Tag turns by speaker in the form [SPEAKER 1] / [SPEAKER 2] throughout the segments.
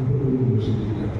[SPEAKER 1] ഇതിൻ്റെ സമൂഹത്തിലെല്ലാവരോടും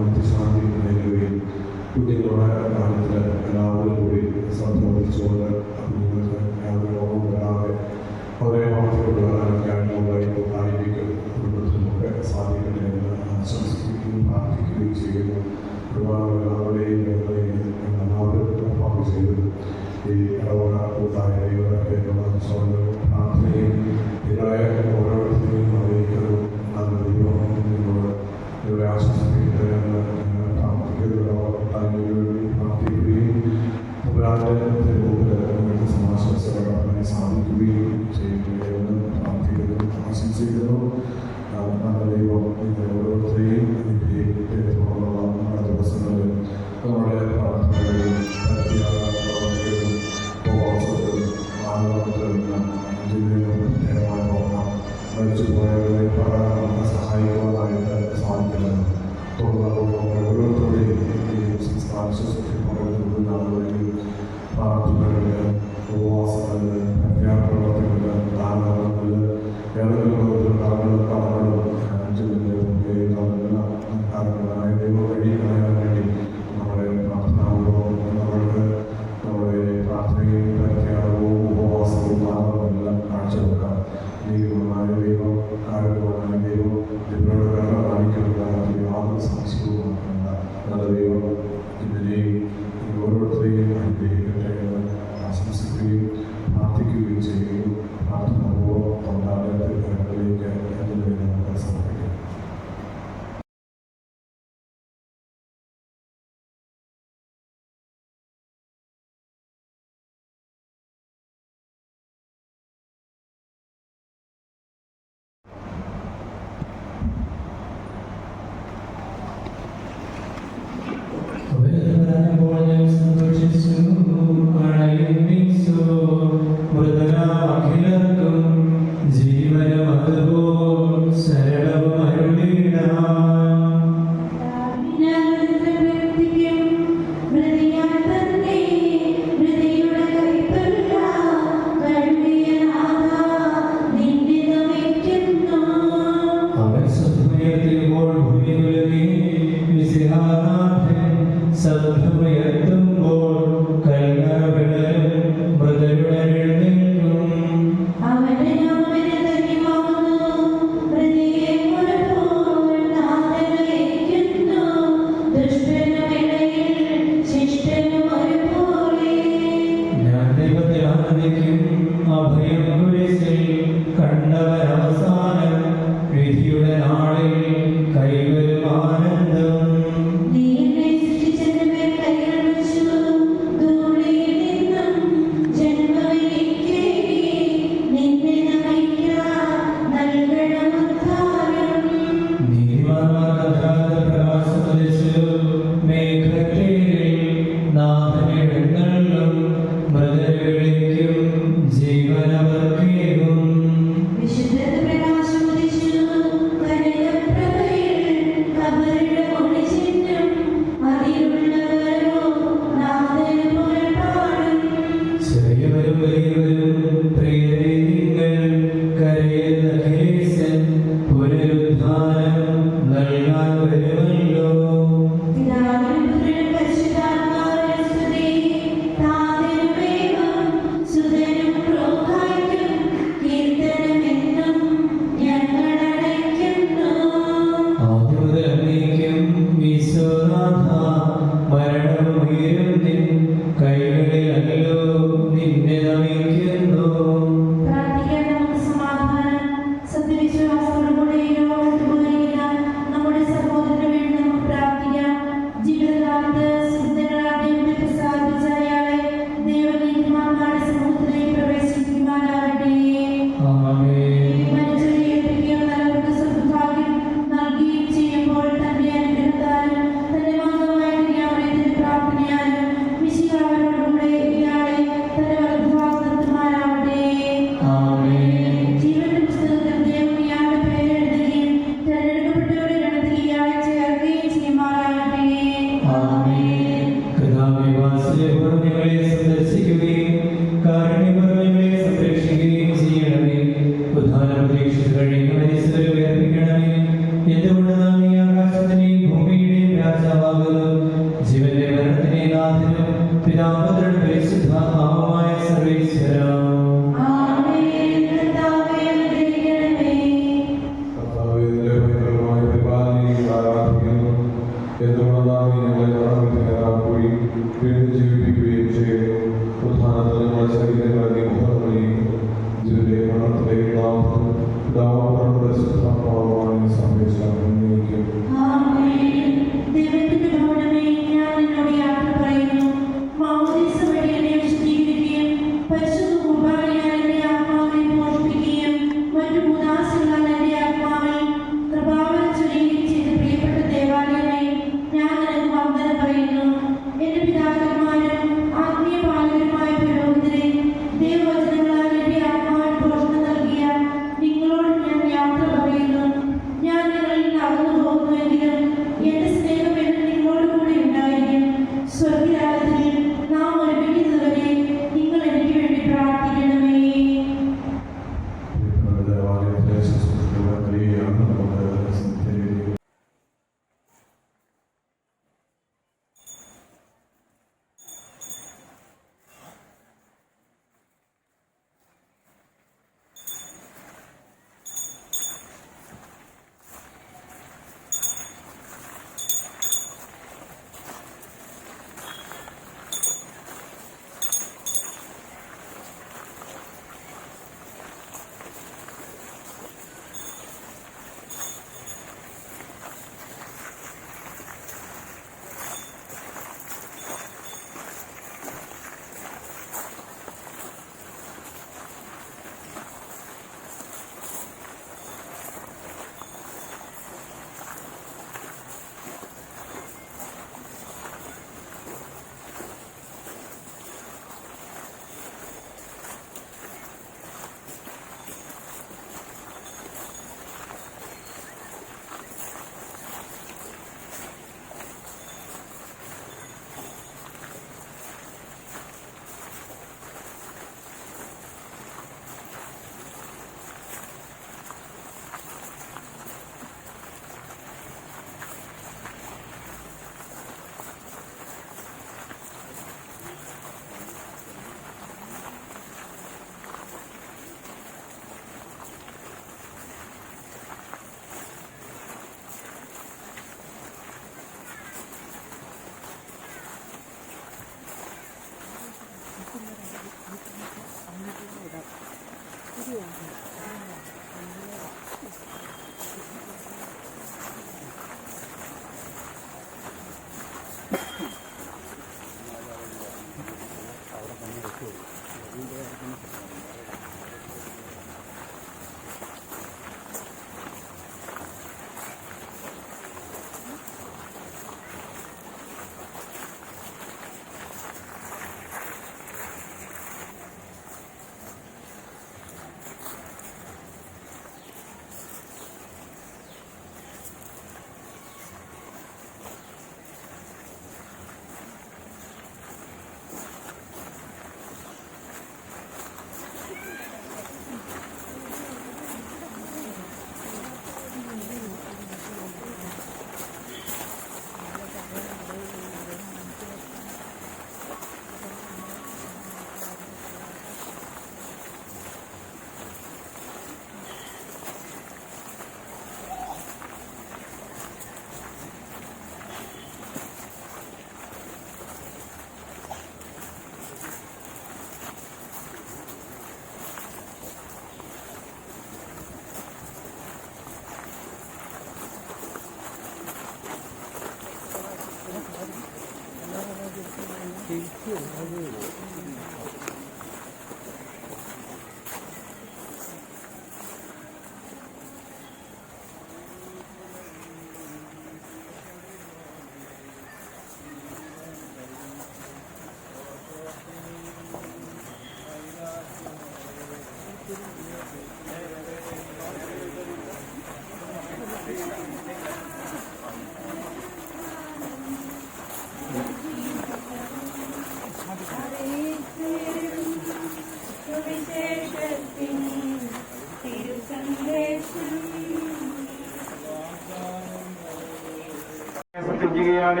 [SPEAKER 2] സൃഷ്ടിക്കുകയാണ്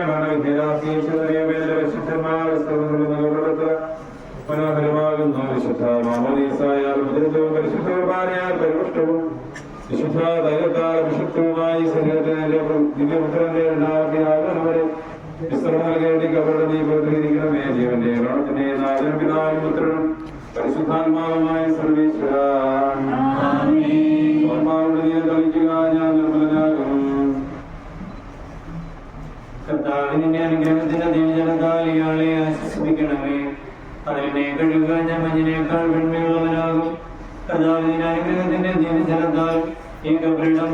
[SPEAKER 2] മനോഹരമാകുന്ന വിശുദ്ധ മാമോദീസായാൽ മുദ്രിതവും പരിശുദ്ധ കുർബാനയാൽ പരിപുഷ്ടവും വിശുദ്ധ ദൈവത്താൽ വിശുദ്ധവുമായി ശരീരത്തിന്റെ ദിവ്യപുത്രന്റെ രണ്ടാമത്തെ ആകണവരെ വിശ്രമം നൽകേണ്ടി സർവീശ്വര
[SPEAKER 3] കർത്താവിന്റെ അനുഗ്രഹത്തിന്റെ ദിവ്യജനത്താൽ ഇയാളെ ആശ്വസിപ്പിക്കണമേ അതിനെ കഴുകുക ഞാൻ മഞ്ഞിനേക്കാൾ വെണ്മയുള്ളവനാകും കഥാവിന്റെ അനുഗ്രഹത്തിന്റെ ദിവ്യജനത്താൽ ഈ കബറിടം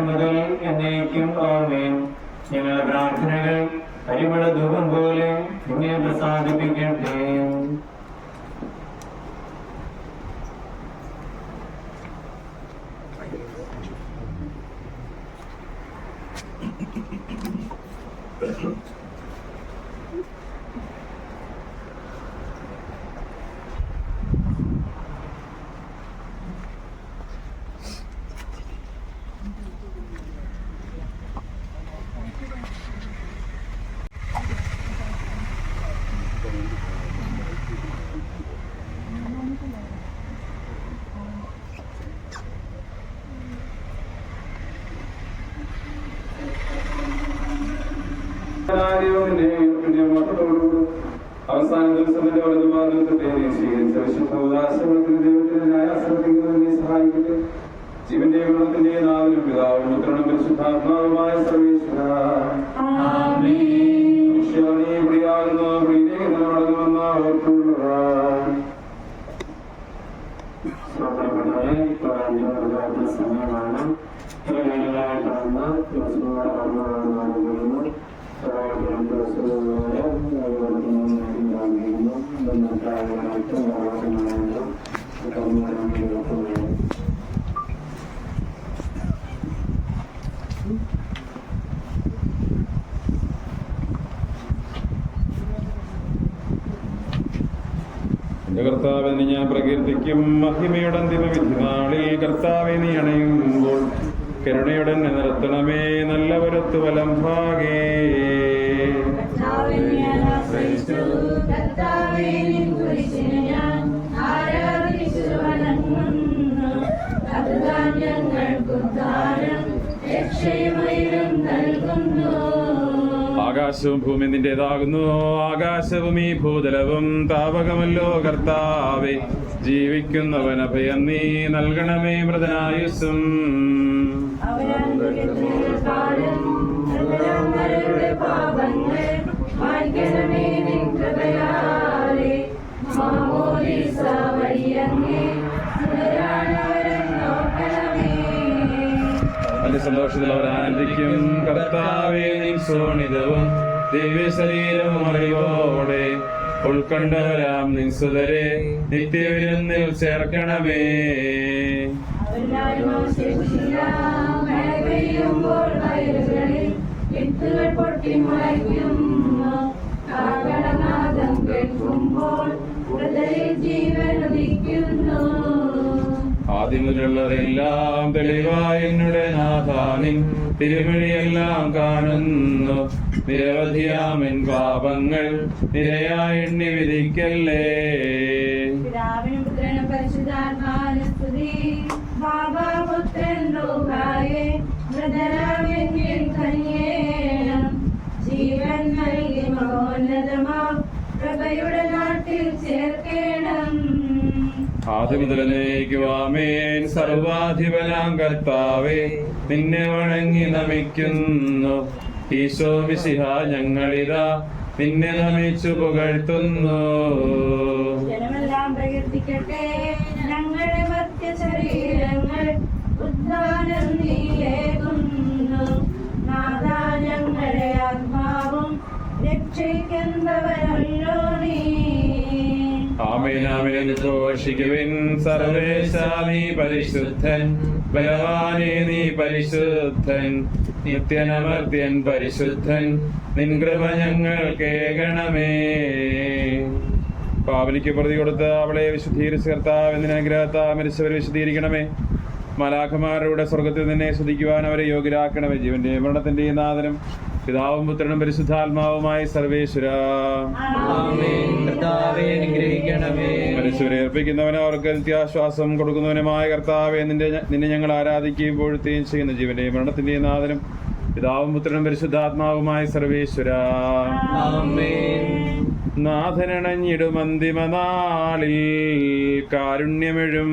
[SPEAKER 3] മുതൽ എന്നേക്കും ആമേൻ. ഞങ്ങളുടെ പ്രാർത്ഥനകൾ പരിമള ധൂപം പോലെ പ്രസാദിപ്പിക്കട്ടെ.
[SPEAKER 2] അവസാന ദിവസത്തിന്റെ വലതുഭാഗത്തിന്റെ സ്വീകരിച്ച വിശുദ്ധ ഉദാസനത്തിന് ദൈവത്തിന്റെ ന്യായാശ്രമിക്കുന്നതിനെ സഹായിക്കട്ടെ. ജീവന്റെ ഗുണത്തിന്റെ നാവിനും പിതാവും പുത്രനും പരിശുദ്ധാത്മാവുമായ സർവീശ്വര കർത്താവിനെ ഞാൻ പ്രകീർത്തിക്കും മഹിമയുടെ അന്തിമവിധി നാളിൽ കർത്താവെ നീ അണയുമ്പോൾ കരുണയുടെ നിർത്തണമേ നല്ല വലം ഭാഗേ. ആകാശവും ഭൂമി നിന്റേതാകുന്നു. ആകാശവും ഈ ഭൂതലവും താപകമല്ലോ കർത്താവെ. ജീവിക്കുന്നവൻ അഭയം നീ നൽകണമേ
[SPEAKER 4] മൃതനായുസും പാപങ്ങൾ
[SPEAKER 2] സന്തോഷത്തിൽ അവർ ആനന്ദിക്കും കർത്താവെ നിൻസോണിതവും അറിവോടെ ഉൾക്കൊണ്ടവരാം. നിൻസുതരെ നിത്യവിരുന്നിൽ ചേർക്കണമേ.
[SPEAKER 4] കേൾക്കുമ്പോൾ
[SPEAKER 2] ആദ്യമുതലുള്ളതെല്ലാം തെളിവായ എന്നുടെ നാഥാനിൻ തിരുമഴിയെല്ലാം കാണുന്നു. നിരവധിയാമൻ പാപങ്ങൾ നിരയായി എണ്ണി വിധിക്കല്ലേ?
[SPEAKER 4] ജീവൻ നൽകി മഹോന്നതമാ പ്രഭയുടെ
[SPEAKER 2] സർവാധിപനാം കർത്താവേ നിന്നെ വണങ്ങി നമിക്കുന്നു. ഈശോ വിശിഹ ഞങ്ങളിതാ നിന്നെ നമിച്ചു പുകഴ്ത്തുന്നു.
[SPEAKER 4] ജനമെല്ലാം ശരീരങ്ങൾ ഉദ്ധാനം നീയേകുന്നു നാദാ ഞങ്ങളുടെ ആത്മാവും രക്ഷിക്കുന്നവരല്ലോ
[SPEAKER 2] ആമേനാമേൻ ഘോഷിക്കുവിൻ സർവേശ നീ പരിശുദ്ധൻ ബലവാനെ നീ പരിശുദ്ധൻ നിത്യനമർത്യൻ പരിശുദ്ധൻ നിൻ കൃപ ഞങ്ങൾ കേകണമേ പാവനിക്ക് പ്രതി കൊടുത്ത് അവളെ വിശുദ്ധീകരിച്ച കർത്താവ് എന്നതിന് അനുഗ്രഹത്താ മരിച്ചവരെ വിശുദ്ധീകരിക്കണമേ? മലാഖമാരുടെ സ്വർഗത്തിൽ നിന്നെ ശ്രദ്ധിക്കുവാൻ അവരെ യോഗ്യരാക്കണമേ. ജീവന്റെ മരണത്തിന്റെയും നാഥനും പിതാവും പുത്രനും പരിശുദ്ധാത്മാവുമായി സർവേശ്വര. മനുഷ്യരെ അർപ്പിക്കുന്നവന് അവർക്ക് നിത്യാശ്വാസം കൊടുക്കുന്നവനുമായ കർത്താവെ നിന്റെ നിന്നെ ഞങ്ങൾ ആരാധിക്കുകയും പൊഴുത്തുകയും ചെയ്യുന്ന ജീവന്റെയും മരണത്തിന്റെയും നാഥനും പിതാവും പുത്രനും പരിശുദ്ധാത്മാവുമായ സർവേശ്വര.
[SPEAKER 3] നാഥനണഞ്ഞിടും അന്തിമനാളിൽ കാരുണ്യമെഴും.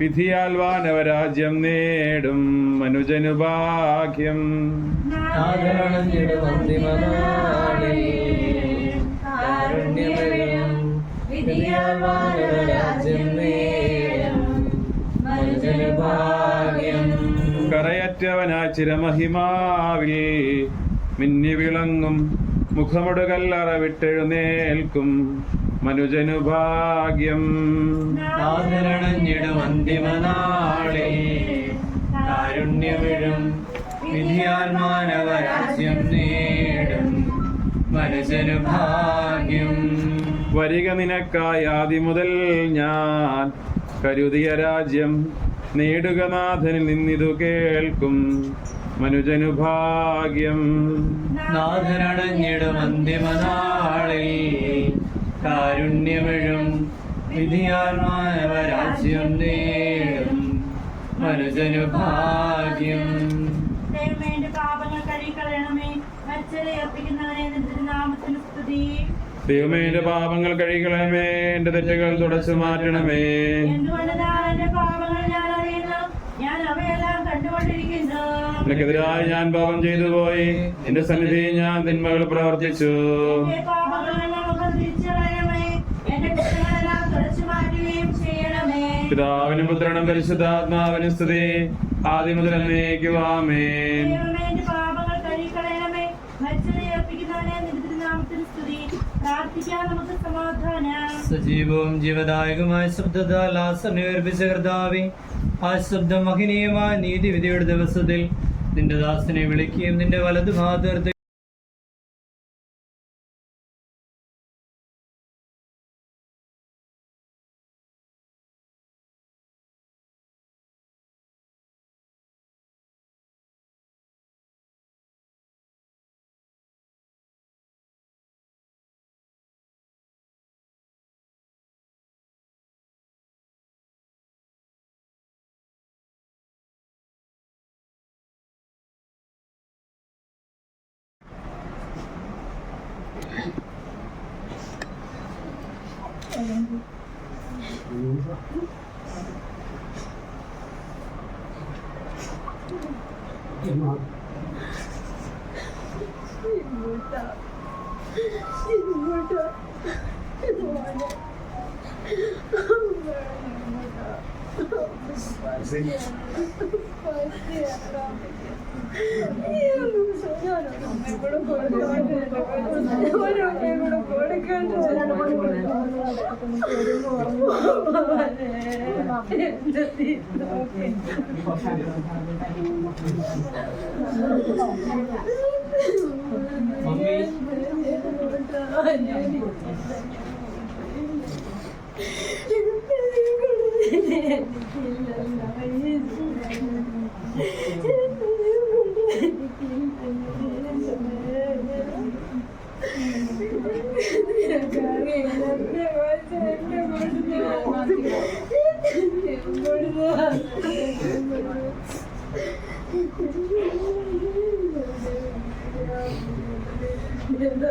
[SPEAKER 3] വിധിയാൽ വാനവരാജ്യം നേടും മനുജനു ഭാഗ്യം.
[SPEAKER 2] കരയറ്റവനാ ചിരമഹിമാവിൽ മിന്നി വിളങ്ങും മുഖമുടുകല്ലറ വിട്ടെഴുന്നേൽക്കും മനുജനു ഭാഗ്യം
[SPEAKER 3] ആദരണഞ്ഞിടും അന്തിമനാളിൽ കാരുണ്യമിഴും വിധിയാൽ മാനവരാജ്യം നേടും മനുജനു ഭാഗ്യം
[SPEAKER 2] വരിക നിനക്കായി ആദ്യം മുതൽ ഞാൻ കരുതിയ രാജ്യം നേടുക നാഥനിൽ നിന്നിതു കേൾക്കും മനുജനു ഭാഗ്യം
[SPEAKER 3] നാഥനടഞ്ഞിടും അന്തിമനാളിൽ കാരുണ്യമെഴും വിധിയാൽ മാനവരാജ്യം നേടും മനുജനു ഭാഗ്യം.
[SPEAKER 4] ദൈവമേ
[SPEAKER 2] എന്റെ പാപങ്ങൾ കഴിക്കണമേ എന്റെ തെറ്റുകൾ തുടച്ചു മാറ്റണമേ.
[SPEAKER 4] എനിക്കെതിരായി എന്റെ പാപങ്ങൾ ഞാൻ അറിയുന്നു? ഞാൻ അവയെല്ലാം കണ്ടുകൊണ്ടിരിക്കുന്നു.
[SPEAKER 2] നിനക്കെതിരായി ഞാൻ പാപം ചെയ്തു പോയി. എന്റെ സന്നിധിയിൽ ഞാൻ തിന്മകൾ പ്രവർത്തിച്ചു. പിതാവിനും പുത്രനും പരിശുദ്ധാത്മാവിനും സ്തുതി. ആദ്യം മുതൽ
[SPEAKER 4] സമാധാനം.
[SPEAKER 3] സജീവവും ജീവദായകമായ ശബ്ദത്താൽ കർത്താവെ ആ ശബ്ദം മഹനീയമായ നീതിവിധിയുടെ ദിവസത്തിൽ നിന്റെ ദാസനെ വിളിക്കുകയും നിന്റെ വലതു Emma.
[SPEAKER 5] Emma. Emma. Emma. Emma. Mummy എന്താ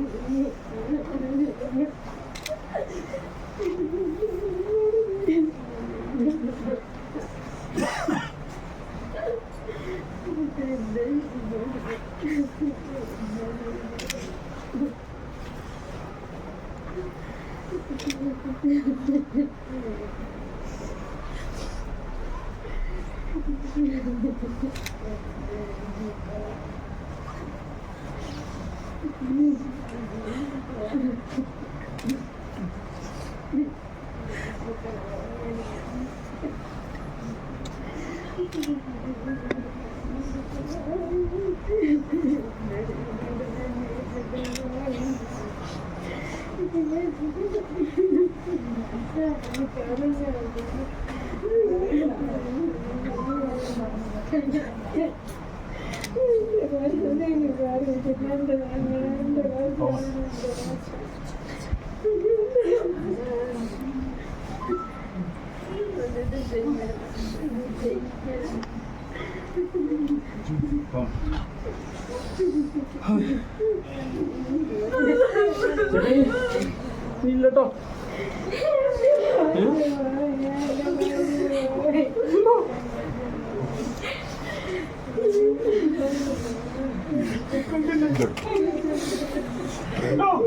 [SPEAKER 5] Thank you.
[SPEAKER 1] ഇല്ലട്ടോ No!